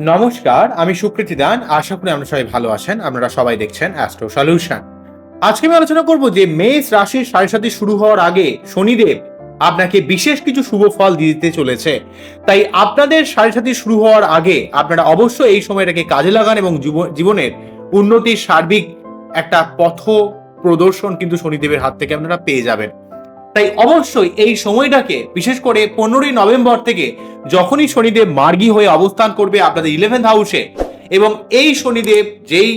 নমস্কার, আমি সুকৃতি দান। আশা করি আপনারা সবাই ভালো আছেন। আপনারা সবাই দেখছেন অ্যাস্ট্রো সলিউশন আজকে আমি আলোচনা করব যে মেষ রাশির সাড়ে সাথে শুরু হওয়ার আগে শনিদেব আপনাকে বিশেষ কিছু শুভ ফল দিতে চলেছে। তাই আপনাদের সাড়ে সাথে শুরু হওয়ার আগে আপনারা অবশ্যই এই সময়টাকে কাজে লাগান এবং জীব- জীবনের উন্নতির সার্বিক একটা পথ প্রদর্শন কিন্তু শনিদেবের হাত থেকে আপনারা পেয়ে যাবেন। তাই অবশ্যই এই সময়টাকে, বিশেষ করে পনেরোই নভেম্বর থেকে যখনই শনিদেব মার্গী হয়ে অবস্থান করবে আপনাদের ইলেভেন্থ হাউসে এবং এই শনিদেব যেই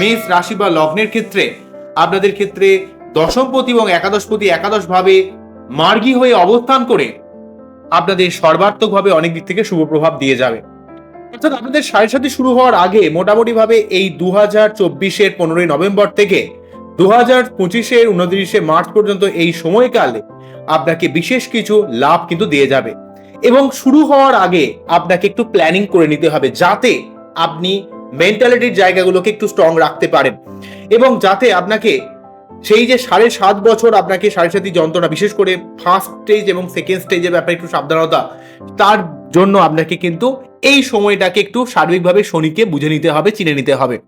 মেষ রাশি বা লগ্নের ক্ষেত্রে, আপনাদের ক্ষেত্রে দশমপতি এবং একাদশপতি একাদশ ভাবে মার্গী হয়ে অবস্থান করে, আপনাদের সর্বাত্মকভাবে অনেক দিক থেকে শুভ প্রভাব দিয়ে যাবে। অর্থাৎ আপনাদের সাড়ে সাথে শুরু হওয়ার আগে মোটামুটি ভাবে এই দু হাজার চব্বিশের পনেরোই নভেম্বর থেকে দু হাজার পঁচিশের উনত্রিশে মার্চ পর্যন্ত এই সময়কালে আপনাকে বিশেষ কিছু লাভ কিন্তু দিয়ে যাবে। এবং শুরু হওয়ার আগে আপনাকে একটু প্ল্যানিং করে নিতে হবে যাতে আপনি মেন্টালিটির জায়গাগুলোকে একটু স্ট্রং রাখতে পারেন। এবং যাতে আপনাকে সেই যে সাড়ে সাত বছর আপনাকে সাড়ে সাতই যন্ত্রণা, বিশেষ করে ফার্স্ট স্টেজ এবং সেকেন্ড স্টেজের ব্যাপারে একটু সাবধানতা, তার জন্য আপনাকে কিন্তু এই সময়টাকে একটু সার্বিকভাবে শনিকে বুঝে নিতে হবে, চিনে নিতে হবে।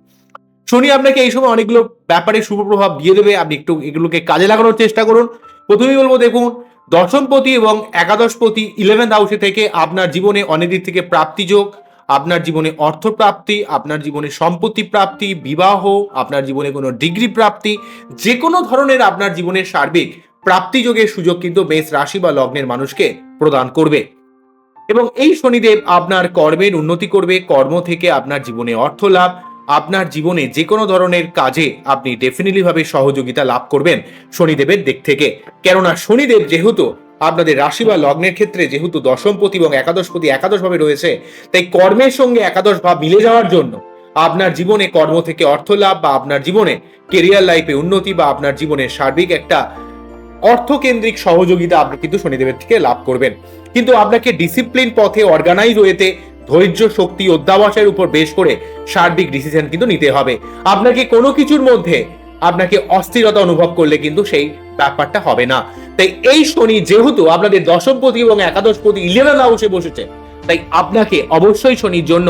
শনি আপনাকে এই সময় অনেকগুলো ব্যাপারে শুভ প্রভাব দিয়ে দেবে। আপনি একটু এগুলোকে কাজে লাগানোর চেষ্টা করুন। প্রথমেই বলব, দেখুন, দশমপতি এবং একাদশপতি ইলেভেন্থ হাউসে থেকে আপনার জীবনে অনেক দিক থেকে প্রাপ্তিযোগ আপনার জীবনে অর্থ প্রাপ্তি, আপনার জীবনে সম্পত্তি প্রাপ্তি, বিবাহ, আপনার জীবনে কোনো ডিগ্রি প্রাপ্তি যে কোনো ধরনের আপনার জীবনের সার্বিক প্রাপ্তিযোগের সুযোগ কিন্তু মেষ রাশি বা লগ্নের মানুষকে প্রদান করবে। এবং এই শনিদেব আপনার কর্মের উন্নতি করবে, কর্ম থেকে আপনার জীবনে অর্থ লাভ আপনার জীবনে যে কোনো ধরনের কাজে আপনি ডেফিনেটলি ভাবে সহযোগিতা লাভ করবেন শনিদেবের দিক থেকে। কেননা শনিদেব যেহেতু আপনাদের রাশি বা লগ্নের ক্ষেত্রে যেহেতু দশমপতি এবং একাদশপতি একাদশ ভাবে রয়েছে, তাই কর্মের সঙ্গে একাদশ ভাব মিলে যাওয়ার জন্য আপনার জীবনে কর্ম থেকে অর্থ লাভ বা আপনার জীবনে কেরিয়ার লাইফে উন্নতি বা আপনার জীবনে সার্বিক একটা অর্থকেন্দ্রিক সহযোগিতা আপনি কিন্তু শনিদেবের থেকে লাভ করবেন। কিন্তু আপনাকে ডিসিপ্লিন পথে অর্গানাইজ ওয়েতে ধৈর্য, শক্তি অধ্যাবসায়ের উপর বেশ করে সার্বিক ডিসিশন কিন্তু নিতে হবে। আপনাকে কোনো কিছুর মধ্যে আপনাকে অস্থিরতা অনুভব করলে কিন্তু সেই ব্যাপারটা হবে না। তাই এই শনি যেহেতু আপনাদের দশমপতি এবং একাদশপতি ইলেভেন হাউসে বসেছে, তাই আপনাকে অবশ্যই শনির জন্য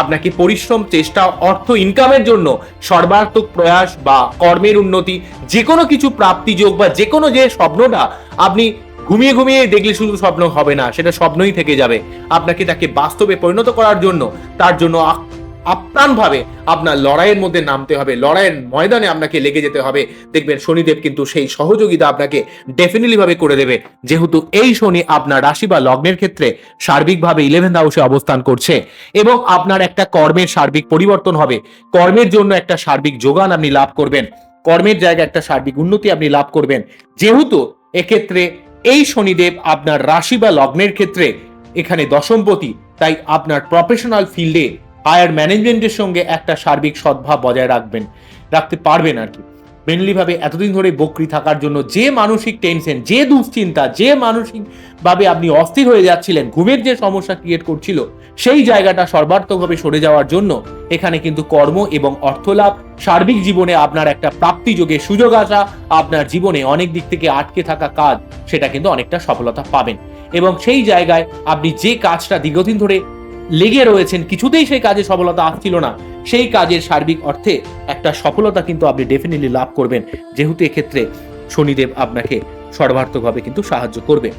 আপনাকে পরিশ্রম, চেষ্টা, অর্থ ইনকামের জন্য সর্বাত্মক প্রয়াস বা কর্মের উন্নতি যে কোনো কিছু প্রাপ্তিযোগ বা যে কোনো যে স্বপ্নটা আপনি ঘুমিয়ে ঘুমিয়ে দেখলে শুধু স্বপ্ন হবে না, সেটা স্বপ্নই থেকে যাবে। আপনাকে তাকে বাস্তবে পরিণত করার জন্য, তার জন্য আপ্রাণভাবে আপনার লড়াইয়ের মধ্যে নামতে হবে। লড়াইয়ের ময়দানে আপনাকে লেগে যেতে হবে। দেখবেন শনিদেব কিন্তু সেই সহযোগিতা আপনাকে ডেফিনেটলি ভাবে করে দেবে। যেহেতু এই শনি আপনার রাশি বা লগ্নের ক্ষেত্রে সার্বিকভাবে ইলেভেন্থ হাউসে অবস্থান করছে এবং আপনার একটা কর্মের সার্বিক পরিবর্তন হবে। কর্মের জন্য একটা সার্বিক যোগান আপনি লাভ করবেন। কর্মের জায়গায় একটা সার্বিক উন্নতি আপনি লাভ করবেন। যেহেতু এক্ষেত্রে এই শনিদেব আপনার রাশি বা লগ্নের ক্ষেত্রে এখানে দশমপতি তাই আপনার প্রফেশনাল ফিল্ডে হায়ার ম্যানেজমেন্টের সঙ্গে একটা সার্বিক সদ্ভাব বজায় রাখবেন, রাখতে পারবেন আর কি। মেনলি ভাবে এতদিন ধরে বকরি থাকার জন্য যে মানসিক টেনশন যে দুশ্চিন্তা, যে মানসিকভাবে আপনি অস্থির হয়ে যাচ্ছিলেন, ঘুমের যে সমস্যা ক্রিয়েট করছিল, সেই জায়গাটা সর্বাত্মকভাবে সরে যাওয়ার জন্য এখানে কিন্তু কর্ম এবং অর্থলাভ, সার্বিক জীবনে আপনার একটা প্রাপ্তি যোগে সুযোগ আসা, আপনার জীবনে অনেক দিক থেকে আটকে থাকা কাজ, সেটা কিন্তু অনেকটা সফলতা পাবেন। এবং সেই জায়গায় আপনি যে কাজটা দীর্ঘদিন ধরে লেগে রয়েছেন, কিছুতেই সেই কাজে সফলতা আসছিল না। সেই কাজের সার্বিক অর্থে একটা সফলতা কিন্তু আপনি ডেফিনেটলি লাভ করবেন। যেহেতু এক্ষেত্রে শনিদেব আপনাকে সর্বার্থকভাবে কিন্তু সাহায্য করবে।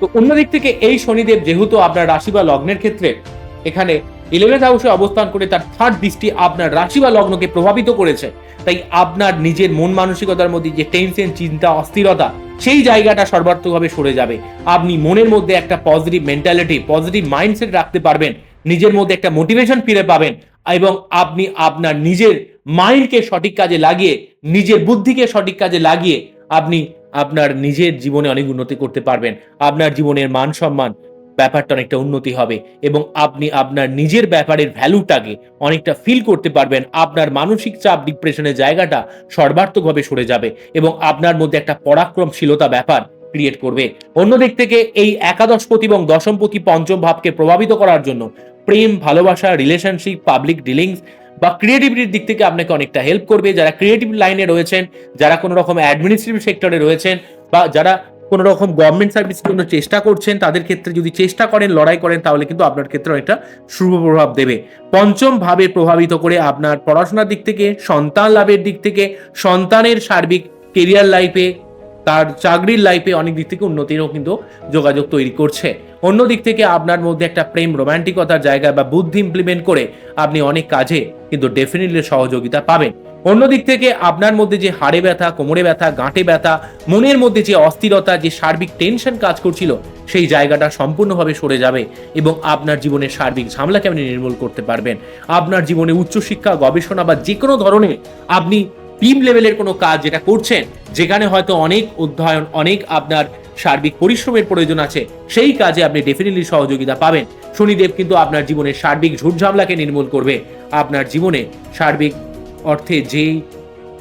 তো অন্যদিক থেকে এই শনিদেব যেহেতু আপনার রাশি বা লগ্নের ক্ষেত্রে, এখানে ইলেভেন্থ হাউসে অবস্থান করে তার থার্ড দৃষ্টি আপনার রাশি বা লগ্নকে প্রভাবিত করেছে। তাই আপনার নিজের মন মানসিকতার মধ্যে যে টেনশন চিন্তা, অস্থিরতা সেই জায়গাটা সর্বার্থকভাবে সরে যাবে। আপনি মনের মধ্যে একটা পজিটিভ মেন্টালিটি পজিটিভ মাইন্ডসেট রাখতে পারবেন। নিজের মধ্যে একটা মোটিভেশন ফিরে পাবেন এবং আপনি আপনার নিজের মাইন্ডকে সঠিক কাজে লাগিয়ে, নিজের বুদ্ধিকে সঠিক কাজে লাগিয়ে আপনি আপনার নিজের জীবনে অনেক উন্নতি করতে পারবেন। আপনার জীবনের মান সম্মান ব্যাপারটা অনেকটা উন্নতি হবে এবং আপনি আপনার নিজের ব্যাপারের ভ্যালুটাকে অনেকটা ফিল করতে পারবেন। আপনার মানসিক চাপ ডিপ্রেশনের জায়গাটা সর্বার্থকভাবে সরে যাবে এবং আপনার মধ্যে একটা পরাক্রমশীলতা ব্যাপার ক্রিয়েট করবে। অন্যদিক থেকে এই একাদশপতি এবং দশমপতি পঞ্চম ভাবকে প্রভাবিত করার জন্য প্রেম, ভালোবাসা রিলেশনশিপ পাবলিক ডিলিংস বা ক্রিয়েটিভিটির দিক থেকে আপনাকে অনেকটা হেল্প করবে। যারা ক্রিয়েটিভ লাইনে রয়েছেন, যারা কোনো রকম অ্যাডমিনিস্ট্রেটিভ সেক্টরে রয়েছেন বা যারা কোনো রকম গভর্নমেন্ট সার্ভিসের জন্য চেষ্টা করছেন, তাদের ক্ষেত্রে যদি চেষ্টা করেন, লড়াই করেন, তাহলে কিন্তু আপনার ক্ষেত্রে অনেকটা শুভ প্রভাব দেবে। পঞ্চম ভাবে প্রভাবিত করে আপনার পড়াশোনার দিক থেকে, সন্তান লাভের দিক থেকে, সন্তানের সার্বিক কেরিয়ার লাইফে তার চাকরির লাইফে অনেক দিক থেকে উন্নতিরও কিন্তু যোগাযোগ তৈরি করছে। অন্য দিক থেকে আপনার মধ্যে একটা প্রেম রোমান্টিকতার জায়গা বা বুদ্ধি ইমপ্লিমেন্ট করে আপনি অনেক কাজে কিন্তু ডেফিনেটলি সহযোগিতা পাবেন। অন্য দিক থেকে আপনার মধ্যে যে হাড়ে ব্যথা, কোমরে ব্যথা, গাঁটে ব্যথা, মনের মধ্যে যে অস্থিরতা, যে সার্বিক টেনশন কাজ করছিল, সেই জায়গাটা সম্পূর্ণভাবে সরে যাবে এবং আপনার জীবনের সার্বিক ঝামেলাকে আপনি নির্মূল করতে পারবেন। আপনার জীবনে উচ্চশিক্ষা, গবেষণা বা যে কোনো ধরনের আপনি টিম লেভেলের কোনো কাজ যেটা করছেন, যেখানে হয়তো অনেক অধ্যয়ন, অনেক আপনার সার্বিক পরিশ্রমের প্রয়োজন আছে, সেই কাজে আপনি ডেফিনেটলি সহযোগিতা পাবেন। শনিদেব কিন্তু আপনার জীবনের সার্বিক ঝুটঝামলাকে নির্মূল করবে। আপনার জীবনে সার্বিক অর্থে যেই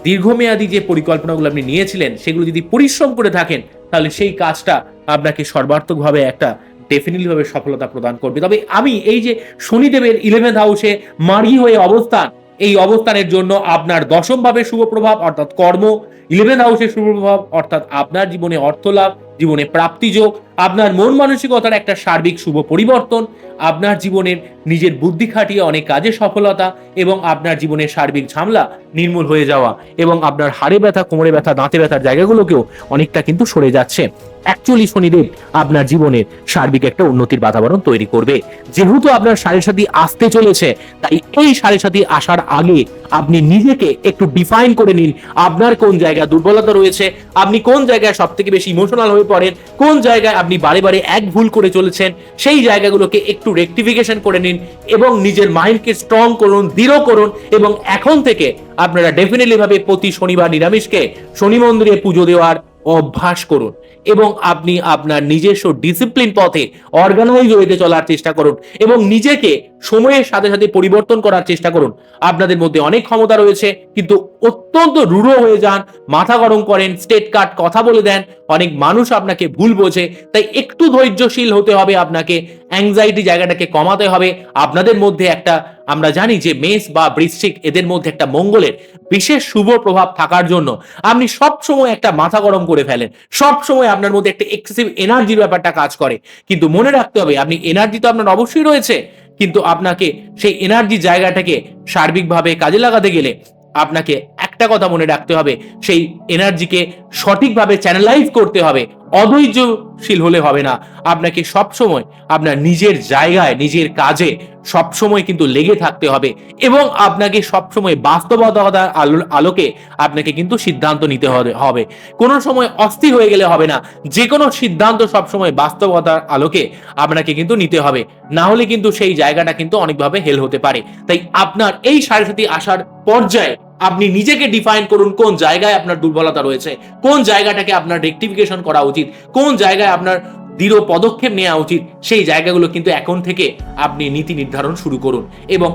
দীর্ঘমেয়াদী যে পরিকল্পনাগুলো আপনি নিয়েছিলেন, সেগুলো যদি পরিশ্রম করে থাকেন, তাহলে সেই কাজটা আপনাকে সর্বাত্মকভাবে একটা ডেফিনেটলি ভাবে সফলতা প্রদান করবে। তবে আমি এই যে শনিদেবের ইলেভেন্থ হাউসে মারি হয়ে অবস্থান, এই অবস্থানের জন্য আপনার দশমভাবে শুভ প্রভাব, অর্থাৎ কর্ম ইলেভেন হাউসের শুভ প্রভাব, অর্থাৎ আপনার জীবনে অর্থ লাভ জীবনে প্রাপ্তিযোগ আপনার মন মানসিকতার একটা সার্বিক শুভ পরিবর্তন, আপনার জীবনের নিজের বুদ্ধি খাটিয়ে অনেক কাজে সফলতা এবং আপনার জীবনের সার্বিক ঝামেলা নির্মূল হয়ে যাওয়া এবং আপনার হাড়ে ব্যথা, কোমরে ব্যথা, দাঁতে ব্যথার জায়গাগুলোকেও অনেকটা কিন্তু সরে যাচ্ছে। অ্যাকচুয়ালি শনিদেব আপনার জীবনের সার্বিক একটা উন্নতির বাতাবরণ তৈরি করবে। যেহেতু আপনার সাড়ে সাথী আসতে চলেছে, তাই এই সাড়ে সাথী আসার আগে আপনি নিজেকে একটু ডিফাইন করে নিন, আপনার কোন জায়গায় দুর্বলতা রয়েছে, আপনি কোন জায়গায় সব থেকে বেশি ইমোশনাল হয়ে পড়েন কোন জায়গায় আপনি বারে বারে এক ভুল করে চলেছেন, সেই জায়গাগুলোকে একটু রেকটিফিকেশন করে নিন এবং নিজের মাইন্ডকে স্ট্রং করুন, দৃঢ় করুন এবং এখন থেকে আপনারা ডেফিনেটলি ভাবে প্রতি শনিবার নিরামিষকে শনি মন্দিরে পুজো দেওয়ার অভ্যাস করুন এবং আপনি আপনার নিজস্ব ডিসিপ্লিন পথে অর্গানাইজ ওয়েতে চলার চেষ্টা করুন এবং নিজেকে সময়ের সাথে সাথে পরিবর্তন করার চেষ্টা করুন। আপনাদের মধ্যে অনেক ক্ষমতা রয়েছে, কিন্তু অত্যন্ত রূঢ় হয়ে যান, মাথা গরম করেন স্টেট কাট কথা বলে দেন। অনেক মানুষ আপনাকে ভুল বোঝে, তাই একটু ধৈর্যশীল হতে হবে আপনাকে অ্যাংজাইটি জায়গাটাকে কমাতে হবে। আপনাদের মধ্যে একটা, আমরা জানি যে মেষ বা বৃশ্চিক, এদের মধ্যে একটা মঙ্গলের বিশেষ শুভ প্রভাব থাকার জন্য আপনি সব সময় একটা মাথা গরম করে ফেলেন। সব সময় আপনার মধ্যে একটা এক্সেসিভ এনার্জির ব্যাপারটা কাজ করে। কিন্তু মনে রাখতে হবে, আপনি এনার্জি তো আপনার অবশ্যই রয়েছে, কিন্তু আপনাকে সেই এনার্জি জায়গাটাকে সার্বিকভাবে কাজে লাগাতে গেলে আপনাকে একটা কথা মনে রাখতে হবে, সেই এনার্জিকে সঠিকভাবে চ্যানেলাইজ করতে হবে, অধৈর্যশীল হলে হবে না। আপনাকে সবসময় আপনার নিজের জায়গায়, নিজের কাজে সবসময় কিন্তু লেগে থাকতে হবে এবং আপনাকে সবসময় বাস্তবতার আলোকে আপনাকে কিন্তু সিদ্ধান্ত নিতে হবে কোনো সময় অস্থির হয়ে গেলে হবে না। যে কোনো সিদ্ধান্ত সবসময় বাস্তবতার আলোকে আপনাকে কিন্তু নিতে হবে। না হলে কিন্তু সেই জায়গাটা কিন্তু অনেকভাবে হেল হতে পারে। তাই আপনার এই সাড়ে সাথী আসার পর্যায়ে আপনি নিজেকে ডিফাইন করুন কোন জায়গায় আপনার দুর্বলতা রয়েছে, কোন জায়গাটাকে আপনার রেকটিফিকেশন করা উচিত, কোন জায়গায় আপনার দৃঢ় পদক্ষেপ নেওয়া উচিত, সেই জায়গাগুলো কিন্তু এখন থেকে আপনি নীতি নির্ধারণ শুরু করুন এবং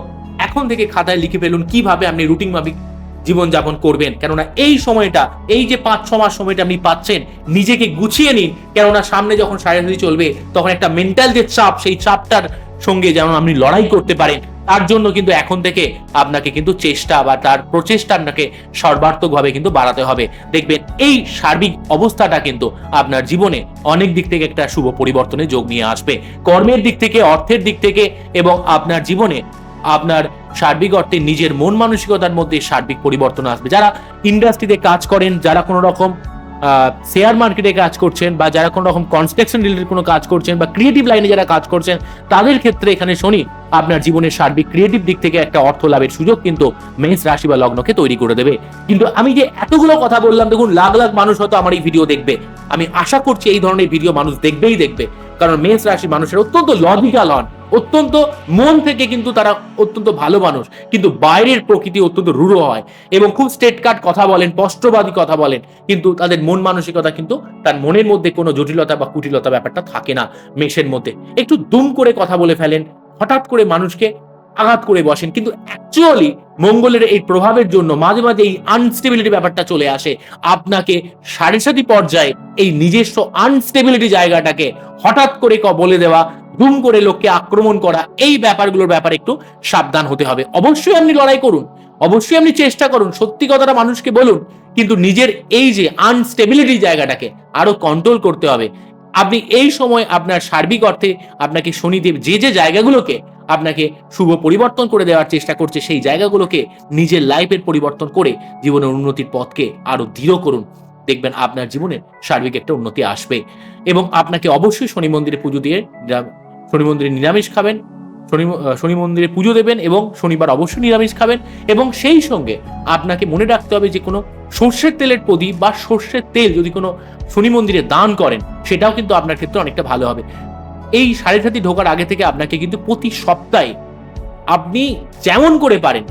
এখন থেকে খাতায় লিখে ফেলুন কীভাবে আপনি রুটিন মাফিক জীবনযাপন করবেন। কেননা এই সময়টা, এই যে পাঁচ, ছ মাস সময়টা আপনি পাচ্ছেন, নিজেকে গুছিয়ে নিন। কেননা সামনে যখন সারাসারি চলবে, তখন একটা মেন্টাল যে চাপ, সেই চাপটার সঙ্গে যেমন আপনি লড়াই করতে পারেন। তার জন্য কিন্তু এখন থেকে আপনাকে কিন্তু চেষ্টা বা তার প্রচেষ্টা আপনাকে সর্বাত্মকভাবে কিন্তু বাড়াতে হবে। দেখবেন এই সার্বিক অবস্থাটা কিন্তু আপনার জীবনে অনেক দিক থেকে একটা শুভ পরিবর্তনে যোগ নিয়ে আসবে। কর্মের দিক থেকে, অর্থের দিক থেকে এবং আপনার জীবনে আপনার সার্বিক অর্থে নিজের মন মানসিকতার মধ্যে সার্বিক পরিবর্তন আসবে। যারা ইন্ডাস্ট্রিতে কাজ করেন, যারা কোনো রকম শেয়ার মার্কেটে কাজ করছেন বা যারা কোনো রকম কনস্ট্রাকশন রিলেটেড কোনো কাজ করছেন বা ক্রিয়েটিভ লাইনে যারা কাজ করছেন, তাদের ক্ষেত্রে এখানে শনি আপনার জীবনের সার্বিক ক্রিয়েটিভ দিক থেকে একটা অর্থ লাভের সুযোগ কিন্তু মেষ রাশি বা লগ্নকে তৈরি করে দেবে। কিন্তু আমি যে এতগুলো কথা বললাম, দেখুন, লাখ লাখ মানুষ হয়তো আমার এই ভিডিও দেখবে। আমি আশা করছি এই ধরনের ভিডিও মানুষ দেখবেই দেখবে। কারণ মেষ রাশি মানুষের অত্যন্ত লজিক্যাল হন। অত্যন্ত মন থেকে কিন্তু তারা অত্যন্ত ভালো মানুষ। কিন্তু বাইরের প্রকৃতি অত্যন্ত রূঢ় হয় এবং খুব স্টেট কাট কথা বলেন স্পষ্টবাদী কথা বলেন, কিন্তু তাদের মন মানসিকতা কিন্তু তার মনের মধ্যে কোনো জটিলতা বা কুটিলতা ব্যাপারটা থাকে না। মেষের মধ্যে একটু দুম করে কথা বলে ফেলেন হঠাৎ করে মানুষকে আঘাত করে বসেন। কিন্তু অ্যাকচুয়ালি মঙ্গলের এই প্রভাবের জন্য মাঝে মাঝে এই আনস্টেবিলিটি ব্যাপারটা চলে আসে। আপনাকে সাড়ে সাথী পর্যায়ে এই নিজস্ব আনস্টেবিলিটি জায়গাটাকে হঠাৎ করে ক বলে দেওয়া দুম করে লোককে আক্রমণ করা, এই ব্যাপারগুলোর ব্যাপারে একটু সাবধান হতে হবে। অবশ্যই আপনি লড়াই করুন। অবশ্যই আপনি চেষ্টা করুন। সত্যি কথাটা মানুষকে বলুন। কিন্তু নিজের এই যে আনস্টেবিলিটি জায়গাটাকে আরও কন্ট্রোল করতে হবে। আপনি এই সময় আপনার সার্বিক অর্থে আপনাকে শনিদেব যে যে জায়গাগুলোকে আপনাকে শুভ পরিবর্তন করে দেওয়ার চেষ্টা করছে, সেই জায়গাগুলোকে নিজের লাইফের পরিবর্তন করে জীবনের উন্নতির পথকে আরও দৃঢ় করুন। দেখবেন আপনার জীবনে সার্বিক একটা উন্নতি আসবে। এবং আপনাকে অবশ্যই শনি মন্দিরে পুজো দিয়ে শনি মন্দিরে নিরামিষ খাবেন। শনি শনি মন্দিরে পুজো দেবেন এবং শনিবার অবশ্যই নিরামিষ খাবেন এবং সেই সঙ্গে আপনাকে মনে রাখতে হবে যে কোনো সর্ষের তেলের প্রদীপ বা সর্ষের তেল যদি কোনো শনি মন্দিরে দান করেন, সেটাও কিন্তু আপনার ক্ষেত্রে অনেকটা ভালো হবে। এই সাড়ে সাতি ঢোকার আগে থেকে আপনাকে কিন্তু প্রতি সপ্তাহে আপনি যেমন করে পারেন,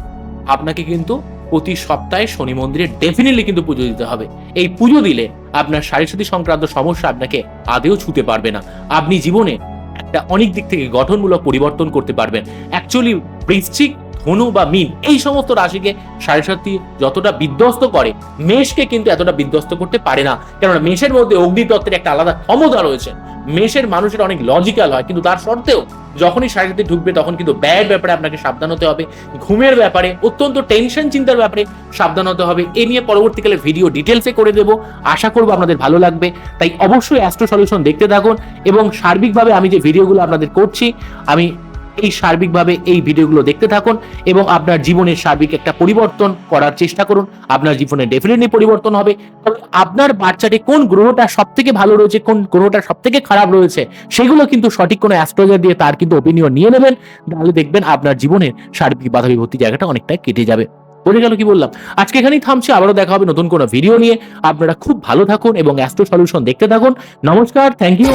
আপনাকে কিন্তু প্রতি সপ্তাহে শনি মন্দিরে ডেফিনেটলি কিন্তু পুজো দিতে হবে। এই পুজো দিলে আপনার সাড়ে সাতি সংক্রান্ত সমস্যা আপনাকে আদেও ছুতে পারবে না। আপনি জীবনে একটা অনেক দিক থেকে গঠনমূলক পরিবর্তন করতে পারবেন। অ্যাকচুয়ালি বৃশ্চিক ধনু বা মিন, এই সমস্ত রাশিকে সাড়ে সাতি যতটা বিধ্বস্ত করে, মেষকে কিন্তু এতটা বিধ্বস্ত করতে পারে না। কেননা মেষের মধ্যে অগ্নিতত্ত্বের একটা আলাদা ক্ষমতা রয়েছে। মেষের মানুষের অনেক লজিক্যাল হয়, কিন্তু তার সত্ত্বেও যখনই সাড়ে ঢুকবে, তখন কিন্তু ব্যয়ের ব্যাপারে আপনাকে সাবধান হতে হবে, ঘুমের ব্যাপারে, অত্যন্ত টেনশন চিন্তার ব্যাপারে সাবধান হতে হবে। এ নিয়ে পরবর্তীকালে ভিডিও ডিটেলসে করে দেবো। আশা করব আপনাদের ভালো লাগবে। তাই অবশ্যই অ্যাস্ট্রো সলিউশন দেখতে থাকুন এবং সার্বিকভাবে আমি যে ভিডিওগুলো আপনাদের করছি, আমি এই সার্বিকভাবে এই ভিডিওগুলো দেখতে থাকুন এবং আপনার জীবনের সার্বিক একটা পরিবর্তন করার চেষ্টা করুন। আপনার জীবনে ডেফিনেটলি পরিবর্তন হবে। তবে আপনার বাচ্চাটি কোন গ্রহটা সব থেকে ভালো রয়েছে, কোন গ্রহটা সব থেকে খারাপ রয়েছে, সেগুলো কিন্তু সঠিক কোনো অ্যাস্ট্রোলজার দিয়ে তার কিন্তু ওপিনিয়ন নিয়ে নেবেন। তাহলে দেখবেন আপনার জীবনের সার্বিক বাধা বিভক্তি জায়গাটা অনেকটাই কেটে যাবে। বলে গেল কি বললাম? আজকে এখানেই থামছি, আবারও দেখা হবে নতুন কোনো ভিডিও নিয়ে। আপনারা খুব ভালো থাকুন এবং অ্যাস্ট্রো সলিউশন দেখতে থাকুন। নমস্কার থ্যাংক ইউ